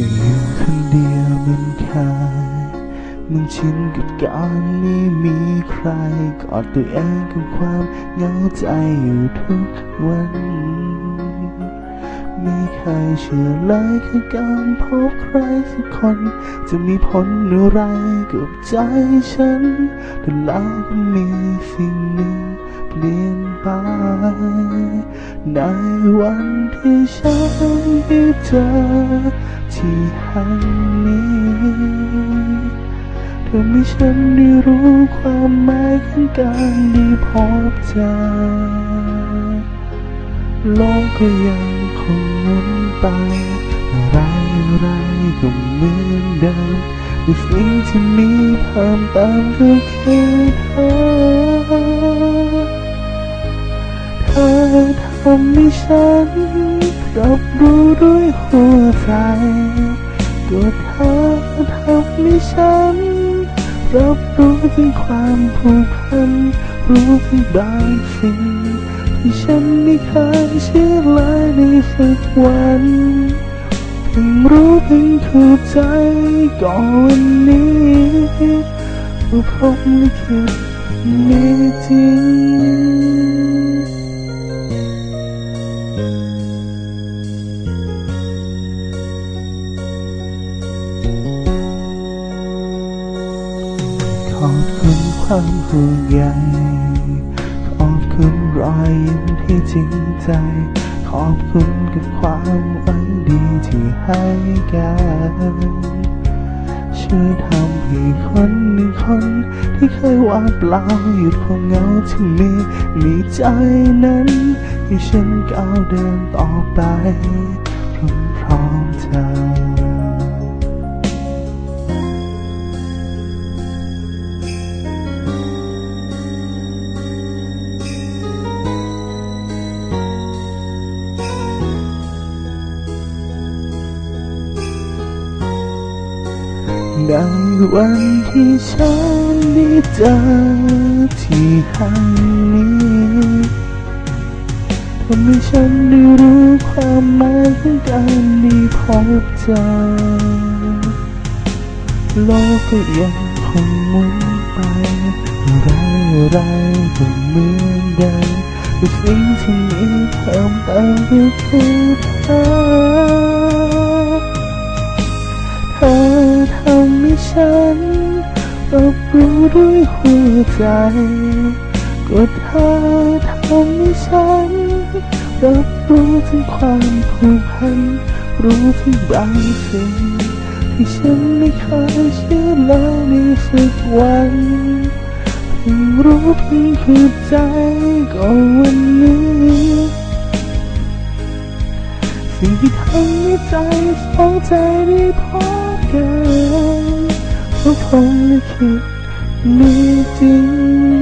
ก็อยู่คนเดียวมันคายมันชินกับการไม่มีใครกอดตัวเองกับความเหงาใจอยู่ทุกวัน ไม่เคยเชื่อเลยคือการพบใครสักคน จะมีผลอะไรกับใจฉัน แต่แล้วก็มีสิ่งหนึ่งเปลี่ยนไป ในวันที่ฉันได้เจอที่แห่งนี้เธอไม่ฉันได้รู้ความหมายของการได้พบเจอ โลกก็ยังคงหมุนไป อะไรอะไรก็เหมือนเดิมแต่สิ่งที่มีเพิ่มเติมก็คือเธอเธอทำให้ฉันรับรู้ด้วยหัวใจก็เธอทำให้ฉันรับรู้ถึงความผูกพันรู้ถึงบางสิ่ง ที่ฉันไม่เคยเชื่อเลยในสักวันเพิ่งรู้เพิ่งเข้าใจก็วันนี้ว่าพรหมลิขิตมีจริงขอบคุณความห่วงใย รอยยิ้มที่จริงใจ ขอบคุณกับความหวังดีที่ให้กันช่วยทำให้คนหนึ่งคน ที่เคยว่าเปล่าหยุดความเหงาที่มีมีใจนั้น ให้ฉันก้าวเดินต่อไปพร้อมๆเธอ ในวันที่ฉันได้เจอที่แห่งนี้ทำให้ฉันได้รู้ความหมายของการได้พบเจอโลกก็ยังคงหมุนไปอะไรอะไรก็เหมือนเดิมแต่สิ่งที่มีเพิ่มเติมก็คือเธอ ฉันรับรู้ด้วยหัวใจก็เธอทำให้ฉันรับรู้ถึงความผูกพัน รู้ถึงบางสิ่งที่ฉันไม่เคยเชื่อเลยในสักวันเพิ่งรู้เพิ่งเข้าใจก็วันนี้สิ่งที่ทำให้ใจสองใจได้พบกัน เพราะคงลิขิตมีจริง